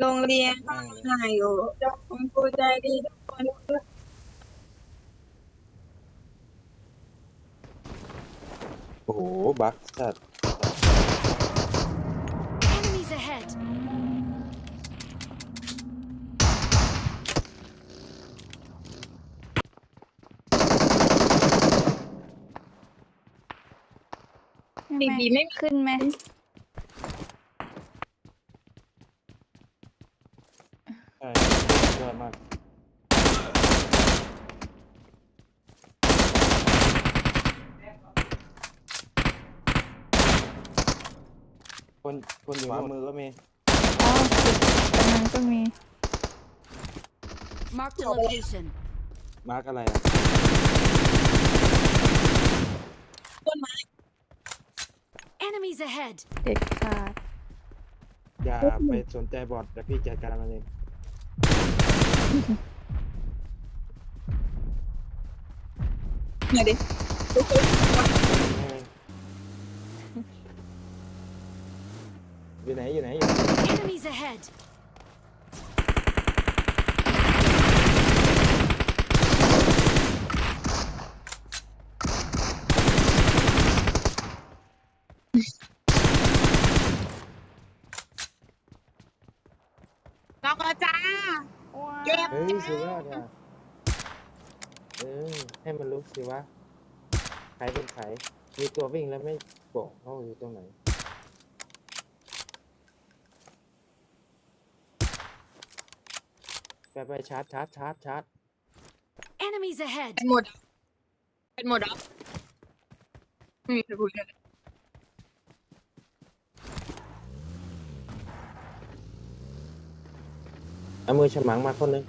โรงเรียนแม่งเลยไหนอยู่คุณครูใจดีทุกคนโอ้โห บักจัด Enemies ahead! ดีดีไม่มีขึ้นไหม ใช่ยอดมาก คนคนอยู่ขวามือก็มีอ๋อจุดตรงนั้นก็มี Marked a location. มาร์กอะไรอะต้นไม้ Enemies ahead! เด็กขาดอย่าไปสนใจบอดแต่พี่จัดการมันเองเนี่ยดิ อยู่ไหนอยู่ไหนอยู่ไหน Enemies ahead! เราก็จ้าเจ็บเฮ้ยสุดยอดอะเออให้มันรู้สิว่าใครเป็นใครมีตัววิ่งแล้วไม่บอกเขาอยู่ตรงไหน ไปไปชาร์จชาร์จชาร์จชาร์จ Enemies ahead! เป็นหมดอะเป็นหมดเหรอะไม่มีใครพูดเลยเอามือฉมังมาคนหนึง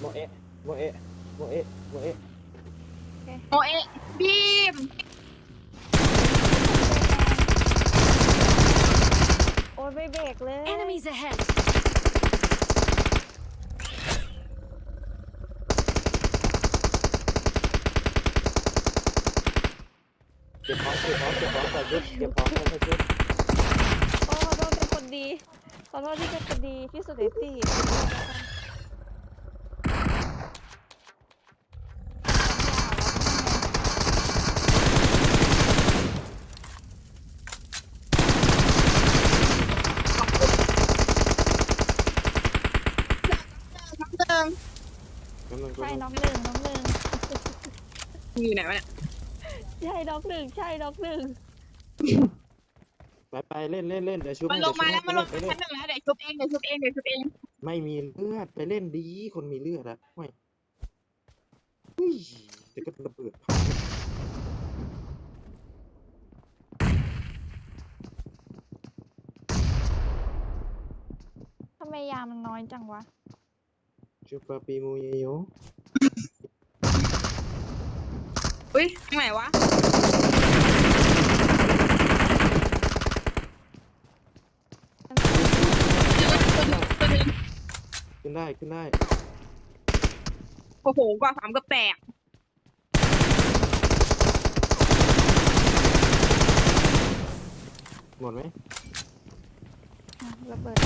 โมเอะโมเอะโมเอะโมเอะโอเอะบีมโอ้ยไม่เบรกเลย Enemies ahead! เก็บของเก็บของเก็บของใส่ชุดเก็บของใส่ชุดโอ้ขอโทษเป็นคนดีขอโทษที่เป็นคนดีที่สุดในตีน้องเดิมกำลังใช่น้องหนึ่งน้องหนึ่งอยู่ไหนวะเนี่ย ใช่น้องหนึ่งใช่น้องหนึ่งไปไปเล่นเล่นเล่นเดี๋ยวชุบมันให้ลงมาแล้วเดี๋มัยนวลชุงบมาให้ชั้นหนึ่งแล้วเดี๋ยวชุบเองเดี๋ยวชุบเองเดี๋ยวชุบเองไม่มีเลือดไปเล่นดีคนมีเลือดอะไม่เฮ้ยเดี๋ยวก็ระเบิดทำไมยามันน้อยจังวะชุบปาปีมูเยโย อุ้ยทางไหนวะ ขึ้นได้ขึ้นได้ โอ้โหกว่าสามก็แตกหมดไหมอะระเบิด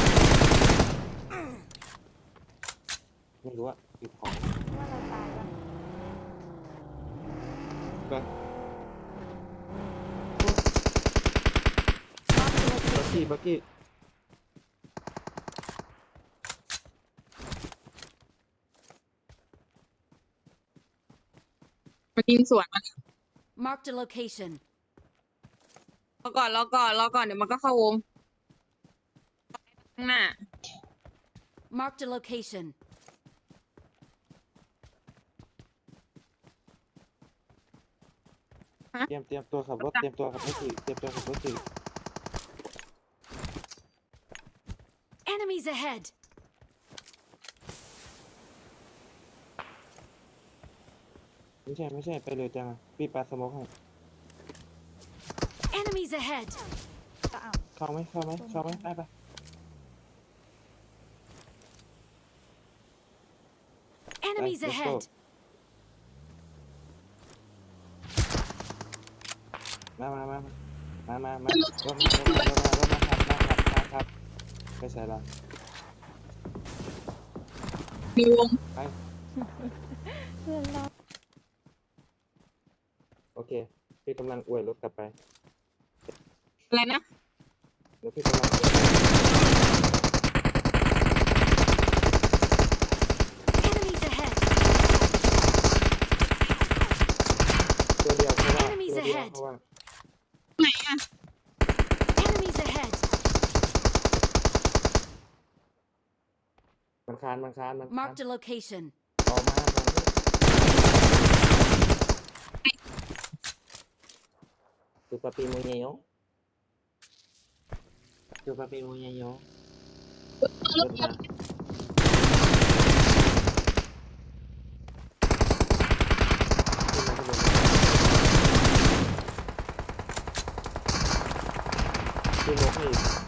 ไม่รู้อะเก็บของ ว่าเราตายแล้ว ไปรอบตัวบักกี้บักกี้มันยิงสวนมัน Marked a location. รอก่อนรอก่อนรอก่อนเดี๋ยวมันก็เข้าวงข้างหน้า Marked a location. เตรียมเตรียมตัวขับรถเตรียมตัวขับรถสิเตรียมตัวขับรถสิ Enemies ahead! ไม่ใช่ไม่ใช่ไปเลยจังอะพี่ปาสโมกให้ Enemies ahead! จะเอาเข้าไหมเข้าไหมเข้าไหมได้ปะ Enemies let's go. ahead! มามามามามามามาลงมารถมารถมารถมาขับมาขับมาขับไม่ใช่ละมีวงไปเพื่อนเราโอเคพี่กำลังอวยรถกลับไปอะไรนะเดี๋ยวพี่กำลัง Enemies ahead! ตัวเดียวเพราะว่า Enemies ตัวเดียว ahead เพราะว่า ไหนอะ Enemies ahead! มันคานมันคานมันคาน Marked a location. ออกมามาดูปาปีโมเยโยดูปาปีโมเยโยเดินมาขึ้นมาขึ้นมาขึ้นรถให้อีก